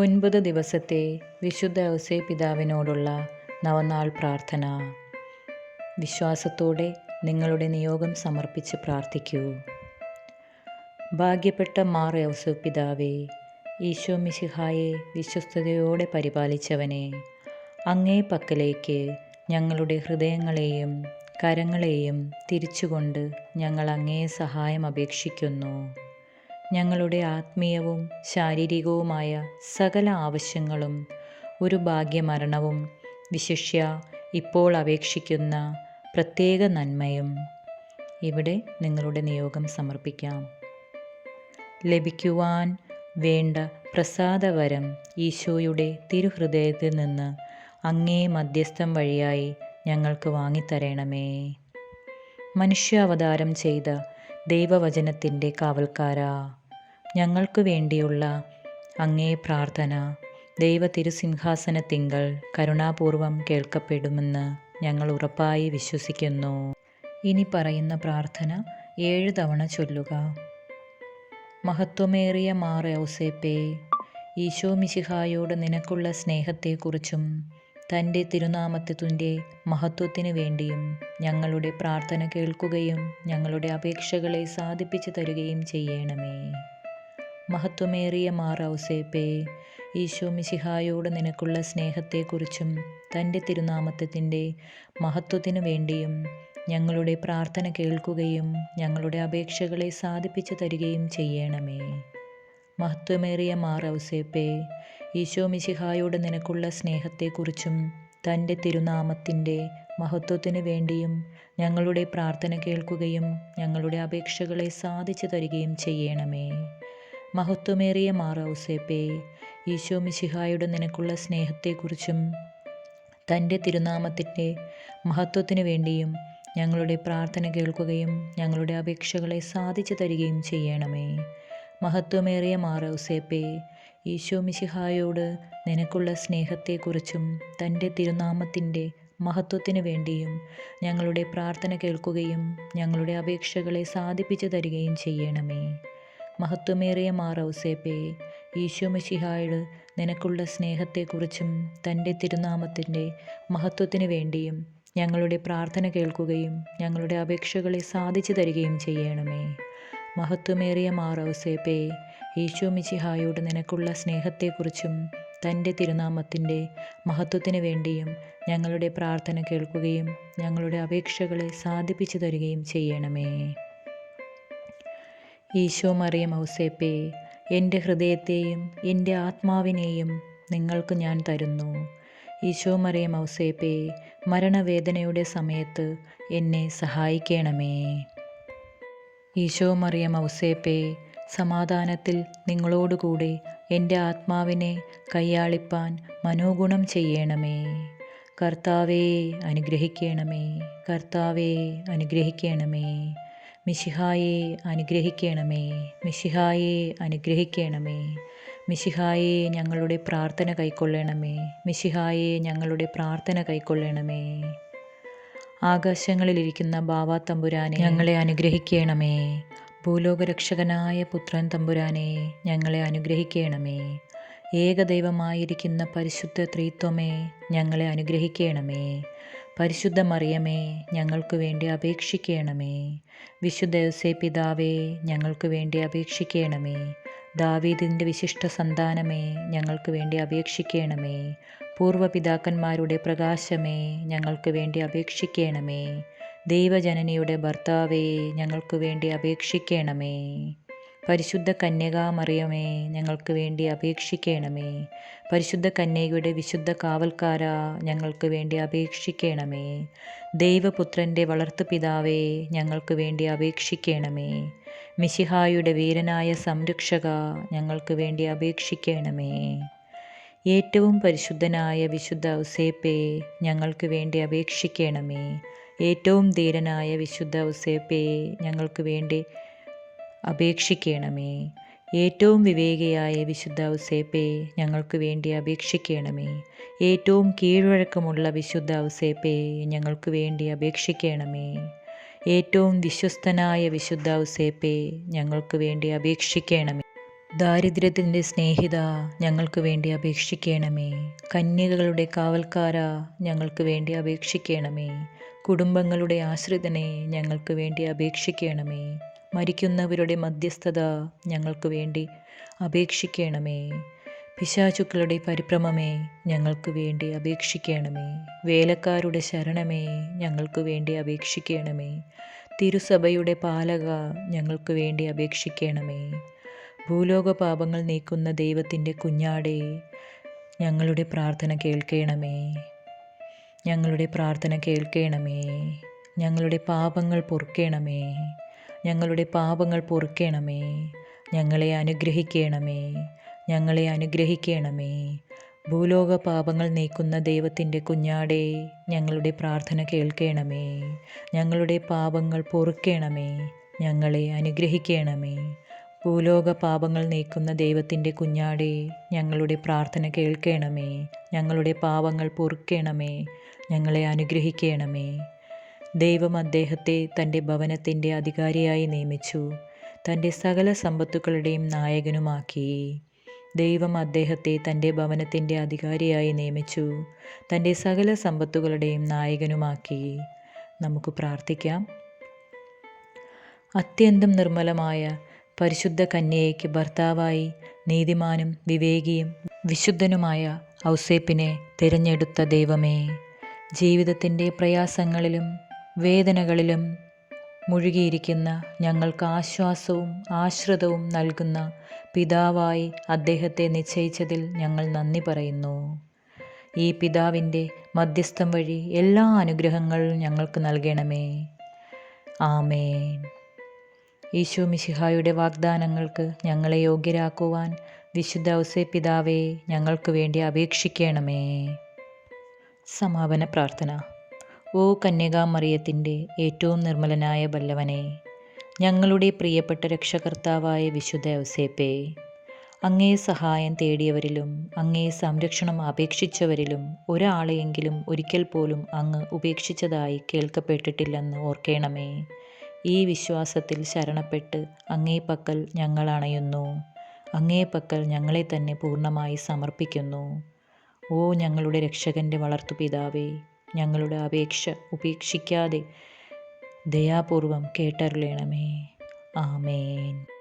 ഒൻപത് ദിവസത്തെ വിശുദ്ധ ഔസേ പിതാവിനോടുള്ള നവനാൾ പ്രാർത്ഥന. വിശ്വാസത്തോടെ നിങ്ങളുടെ നിയോഗം സമർപ്പിച്ച് പ്രാർത്ഥിക്കൂ. ഭാഗ്യപ്പെട്ട മാർ ഔസു പിതാവേ ഈശോ മിശിഹായെ വിശ്വസ്തയോടെ പരിപാലിച്ചവനെ അങ്ങേ പക്കലേക്ക് ഞങ്ങളുടെ ഹൃദയങ്ങളെയും കരങ്ങളെയും തിരിച്ചുകൊണ്ട് ഞങ്ങൾ അങ്ങേ സഹായം അപേക്ഷിക്കുന്നു. ഞങ്ങളുടെ ആത്മീയവും ശാരീരികവുമായ സകല ആവശ്യങ്ങളും ഒരു ഭാഗ്യമരണവും വിശിഷ്യ ഇപ്പോൾ അപേക്ഷിക്കുന്ന പ്രത്യേക നന്മയും ഇവിടെ നിങ്ങളുടെ നിയോഗം സമർപ്പിക്കാം. ലഭിക്കുവാൻ വേണ്ട പ്രസാദവരം ഈശോയുടെ തിരുഹൃദയത്തിൽ നിന്ന് അങ്ങേ മധ്യസ്ഥം വഴിയായി ഞങ്ങൾക്ക് വാങ്ങിത്തരണമേ. മനുഷ്യാവതാരം ചെയ്ത ദൈവവചനത്തിന്റെ കാവൽക്കാരാ. ഞങ്ങൾക്ക് വേണ്ടിയുള്ള അങ്ങേ പ്രാർത്ഥന ദൈവ തിരുസിംഹാസനത്തിങ്കൾ കരുണാപൂർവം കേൾക്കപ്പെടുമെന്ന് ഞങ്ങൾ ഉറപ്പായി വിശ്വസിക്കുന്നു. ഇനി പറയുന്ന പ്രാർത്ഥന ഏഴ് തവണ ചൊല്ലുക. മഹത്വമേറിയ മാർ ഔസേപ്പേ ഈശോ മിശിഹായോട് നിനക്കുള്ള സ്നേഹത്തെക്കുറിച്ചും തന്റെ തിരുനാമത്തിന്റെ മഹത്വത്തിനു വേണ്ടിയും ഞങ്ങളുടെ പ്രാർത്ഥന കേൾക്കുകയും ഞങ്ങളുടെ അപേക്ഷകളെ സാധിപ്പിച്ചു തരുകയും ചെയ്യണമേ. മഹത്വമേറിയ മാർ ഔസേപ്പേ ഈശോ മിശിഹായോട് നിനക്കുള്ള സ്നേഹത്തെക്കുറിച്ചും തന്റെ തിരുനാമത്തിന്റെ മഹത്വത്തിനു വേണ്ടിയും ഞങ്ങളുടെ പ്രാർത്ഥന കേൾക്കുകയും ഞങ്ങളുടെ അപേക്ഷകളെ സാധിപ്പിച്ചു തരികയും ചെയ്യണമേ. മഹത്വമേറിയ മാർ ഔസേപ്പേ ഈശോ മിശിഹായോട് നിനക്കുള്ള സ്നേഹത്തെക്കുറിച്ചും തന്റെ തിരുനാമത്തിന്റെ മഹത്വത്തിനു വേണ്ടിയും ഞങ്ങളുടെ പ്രാർത്ഥന കേൾക്കുകയും ഞങ്ങളുടെ അപേക്ഷകളെ സാധിച്ചു തരികയും ചെയ്യണമേ. മഹത്വമേറിയ ഈശോമിശിഹായുടെ ഈശോ മിശിഹായുടെ നിനക്കുള്ള സ്നേഹത്തെക്കുറിച്ചും തന്റെ തിരുനാമത്തിന്റെ മഹത്വത്തിനു വേണ്ടിയും ഞങ്ങളുടെ പ്രാർത്ഥന കേൾക്കുകയും ഞങ്ങളുടെ അപേക്ഷകളെ സാധിച്ചു തരികയും ചെയ്യണമേ. മഹത്വമേറിയ മാർ ഔസേപ്പേ ഈശോ മിശിഹായോട് നിനക്കുള്ള സ്നേഹത്തെക്കുറിച്ചും തന്റെ തിരുനാമത്തിന്റെ മഹത്വത്തിനു വേണ്ടിയും ഞങ്ങളുടെ പ്രാർത്ഥന കേൾക്കുകയും ഞങ്ങളുടെ അപേക്ഷകളെ സാധിപ്പിച്ചു തരികയും ചെയ്യണമേ. മഹത്വമേറിയ മാർ ഔസേപ്പേ ഈശോ മിശിഹായോട് നിനക്കുള്ള സ്നേഹത്തെക്കുറിച്ചും തന്റെ തിരുനാമത്തിന്റെ മഹത്വത്തിനു വേണ്ടിയും ഞങ്ങളുടെ പ്രാർത്ഥന കേൾക്കുകയും ഞങ്ങളുടെ അപേക്ഷകളെ സാധിച്ചു തരികയും ചെയ്യണമേ. മഹത്വമേറിയ മാർ ഈശോ മിശിഹായോട് നിനക്കുള്ള സ്നേഹത്തെക്കുറിച്ചും തന്റെ തിരുനാമത്തിന്റെ മഹത്വത്തിനു വേണ്ടിയും ഞങ്ങളുടെ പ്രാർത്ഥന കേൾക്കുകയും ഞങ്ങളുടെ അപേക്ഷകളെ സാധിപ്പിച്ചു തരികയും ചെയ്യണമേ. ഈശോ മറിയം ഔസേപ്പേ എന്റെ ഹൃദയത്തെയും എന്റെ ആത്മാവിനെയും നിങ്ങൾക്ക് ഞാൻ തരുന്നു. ഈശോ മറിയം ഔസേപ്പേ മരണവേദനയുടെ സമയത്ത് എന്നെ സഹായിക്കണമേ. ഈശോ മറിയം ഔസേപ്പേ സമാധാനത്തിൽ നിങ്ങളോടുകൂടെ എന്റെ ആത്മാവിനെ കയ്യാളിപ്പാൻ മനോഗുണം ചെയ്യണമേ. കർത്താവേ അനുഗ്രഹിക്കണമേ. കർത്താവേ അനുഗ്രഹിക്കണമേ. മിശിഹായെ അനുഗ്രഹിക്കണമേ. മിശിഹായെ അനുഗ്രഹിക്കണമേ. മിശിഹായെ ഞങ്ങളുടെ പ്രാർത്ഥന കൈക്കൊള്ളണമേ. മിശിഹായെ ഞങ്ങളുടെ പ്രാർത്ഥന കൈക്കൊള്ളണമേ. ആകാശങ്ങളിലിരിക്കുന്ന ബാവാ തമ്പുരാനെ ഞങ്ങളെ അനുഗ്രഹിക്കണമേ. ഭൂലോകരക്ഷകനായ പുത്രൻ തമ്പുരാനെ ഞങ്ങളെ അനുഗ്രഹിക്കണമേ. ഏകദൈവമായിരിക്കുന്ന പരിശുദ്ധ ത്രീത്വമേ ഞങ്ങളെ അനുഗ്രഹിക്കണമേ. പരിശുദ്ധ മറിയമേ ഞങ്ങൾക്ക് വേണ്ടി അപേക്ഷിക്കണമേ. വിശുദ്ധ യോസേ പിതാവേ ഞങ്ങൾക്ക് വേണ്ടി അപേക്ഷിക്കണമേ. ദാവീദിന്റെ വിശിഷ്ട സന്താനമേ ഞങ്ങൾക്ക് വേണ്ടി അപേക്ഷിക്കണമേ. പൂർവപിതാക്കന്മാരുടെ പ്രകാശമേ ഞങ്ങൾക്ക് വേണ്ടി അപേക്ഷിക്കണമേ. ദൈവജനനിയുടെ ഭർത്താവേ ഞങ്ങൾക്ക് വേണ്ടി അപേക്ഷിക്കണമേ. പരിശുദ്ധ കന്യകാമറിയമേ ഞങ്ങൾക്ക് വേണ്ടി അപേക്ഷിക്കണമേ. പരിശുദ്ധ കന്യകയുടെ വിശുദ്ധ കാവൽക്കാര ഞങ്ങൾക്ക് വേണ്ടി അപേക്ഷിക്കണമേ. ദൈവപുത്രന്റെ വളർത്തുപിതാവേ ഞങ്ങൾക്ക് വേണ്ടി അപേക്ഷിക്കണമേ. മിശിഹായുടെ വീരനായ സംരക്ഷക ഞങ്ങൾക്ക് വേണ്ടി അപേക്ഷിക്കണമേ. ഏറ്റവും പരിശുദ്ധനായ വിശുദ്ധ ഔസേപ്പേ ഞങ്ങൾക്ക് വേണ്ടി അപേക്ഷിക്കണമേ. ഏറ്റവും ധീരനായ വിശുദ്ധ ഔസേപ്പേ ഞങ്ങൾക്ക് വേണ്ടി അപേക്ഷിക്കണമേ. ഏറ്റവും വിവേകിയായ വിശുദ്ധ ഔസേപ്പേ ഞങ്ങൾക്ക് വേണ്ടി അപേക്ഷിക്കണമേ. ഏറ്റവും കീഴ്വഴക്കമുള്ള വിശുദ്ധ ഔസേപ്പേ ഞങ്ങൾക്ക് വേണ്ടി അപേക്ഷിക്കണമേ. ഏറ്റവും വിശ്വസ്തനായ വിശുദ്ധ ഔസേപ്പേ ഞങ്ങൾക്ക് വേണ്ടി അപേക്ഷിക്കണമേ. ദാരിദ്ര്യത്തിന്റെ സ്നേഹിത ഞങ്ങൾക്ക് വേണ്ടി അപേക്ഷിക്കണമേ. കന്യകകളുടെ കാവൽക്കാര ഞങ്ങൾക്ക് വേണ്ടി അപേക്ഷിക്കണമേ. കുടുംബങ്ങളുടെ ആശ്രിതനെ ഞങ്ങൾക്ക് വേണ്ടി അപേക്ഷിക്കണമേ. മരിക്കുന്നവരുടെ മധ്യസ്ഥത ഞങ്ങൾക്ക് വേണ്ടി അപേക്ഷിക്കണമേ. പിശാചുക്കളുടെ പരിഭ്രമമേ ഞങ്ങൾക്ക് വേണ്ടി അപേക്ഷിക്കണമേ. വേലക്കാരുടെ ശരണമേ ഞങ്ങൾക്ക് വേണ്ടി അപേക്ഷിക്കണമേ. തിരുസഭയുടെ പാലക ഞങ്ങൾക്ക് വേണ്ടി അപേക്ഷിക്കണമേ. ഭൂലോക പാപങ്ങൾ നീക്കുന്ന ദൈവത്തിന്റെ കുഞ്ഞാടേ ഞങ്ങളുടെ പ്രാർത്ഥന കേൾക്കണമേ. ഞങ്ങളുടെ പ്രാർത്ഥന കേൾക്കണമേ. ഞങ്ങളുടെ പാപങ്ങൾ പൊറുക്കണമേ. ഞങ്ങളുടെ പാപങ്ങൾ പൊറുക്കണമേ. ഞങ്ങളെ അനുഗ്രഹിക്കണമേ. ഞങ്ങളെ അനുഗ്രഹിക്കണമേ. ഭൂലോക പാപങ്ങൾ നീക്കുന്ന ദൈവത്തിന്റെ കുഞ്ഞാടേ ഞങ്ങളുടെ പ്രാർത്ഥന കേൾക്കണമേ. ഞങ്ങളുടെ പാപങ്ങൾ പൊറുക്കണമേ. ഞങ്ങളെ അനുഗ്രഹിക്കണമേ. ഭൂലോക പാപങ്ങൾ നീക്കുന്ന ദൈവത്തിന്റെ കുഞ്ഞാടേ ഞങ്ങളുടെ പ്രാർത്ഥന കേൾക്കണമേ. ഞങ്ങളുടെ പാപങ്ങൾ പൊറുക്കണമേ. ഞങ്ങളെ അനുഗ്രഹിക്കണമേ. ദൈവം അദ്ദേഹത്തെ തന്റെ ഭവനത്തിന്റെ അധികാരിയായി നിയമിച്ചു. തന്റെ സകല സമ്പത്തുക്കളുടെയും നായകനുമാക്കി. ദൈവം അദ്ദേഹത്തെ തന്റെ ഭവനത്തിന്റെ അധികാരിയായി നിയമിച്ചു. തന്റെ സകല സമ്പത്തുകളുടെയും നായകനുമാക്കി. നമുക്ക് പ്രാർത്ഥിക്കാം. അത്യന്തം നിർമ്മലമായ പരിശുദ്ധ കന്യയ്ക്ക് ഭർത്താവായി നീതിമാനും വിവേകിയും വിശുദ്ധനുമായ ഔസേപ്പിനെ തിരഞ്ഞെടുത്ത ദൈവമേ ജീവിതത്തിന്റെ പ്രയാസങ്ങളിലും വേദനകളിലും മുഴുകിയിരിക്കുന്ന ഞങ്ങൾക്ക് ആശ്വാസവും ആശ്രിതവും നൽകുന്ന പിതാവായി അദ്ദേഹത്തെ നിശ്ചയിച്ചതിൽ ഞങ്ങൾ നന്ദി പറയുന്നു. ഈ പിതാവിന്റെ മധ്യസ്ഥം വഴി എല്ലാ അനുഗ്രഹങ്ങളും ഞങ്ങൾക്ക് നൽകണമേ. ആമേൻ. ഈശോ മിശിഹായുടെ വാഗ്ദാനങ്ങൾക്ക് ഞങ്ങളെ യോഗ്യരാക്കുവാൻ വിശുദ്ധ ഔസേ പിതാവേ ഞങ്ങൾക്ക് വേണ്ടി അപേക്ഷിക്കണമേ. സമാപന പ്രാർത്ഥന. ഓ കന്യകാമറിയത്തിന്റെ ഏറ്റവും നിർമ്മലനായ ബല്ലവനെ ഞങ്ങളുടെ പ്രിയപ്പെട്ട രക്ഷകർത്താവായ വിശുദ്ധ ഔസേപ്പേ അങ്ങേ സഹായം തേടിയവരിലും അങ്ങേ സംരക്ഷണം അപേക്ഷിച്ചവരിലും ഒരാളെയെങ്കിലും ഒരിക്കൽ പോലും അങ്ങ് ഉപേക്ഷിച്ചതായി കേൾക്കപ്പെട്ടിട്ടില്ലെന്ന് ഓർക്കണമേ. ഈ വിശ്വാസത്തിൽ ശരണപ്പെട്ട് അങ്ങേ പക്കൽ ഞങ്ങൾ അണയുന്നു. അങ്ങേ പക്കൽ ഞങ്ങളെ തന്നെ പൂർണമായി സമർപ്പിക്കുന്നു. ഓ ഞങ്ങളുടെ രക്ഷകന്റെ വളർത്തുപിതാവേ ഞങ്ങളുടെ അപേക്ഷ ഉപേക്ഷിക്കാതെ ദയാപൂർവം കേട്ടരുളേണമേ. ആമേൻ.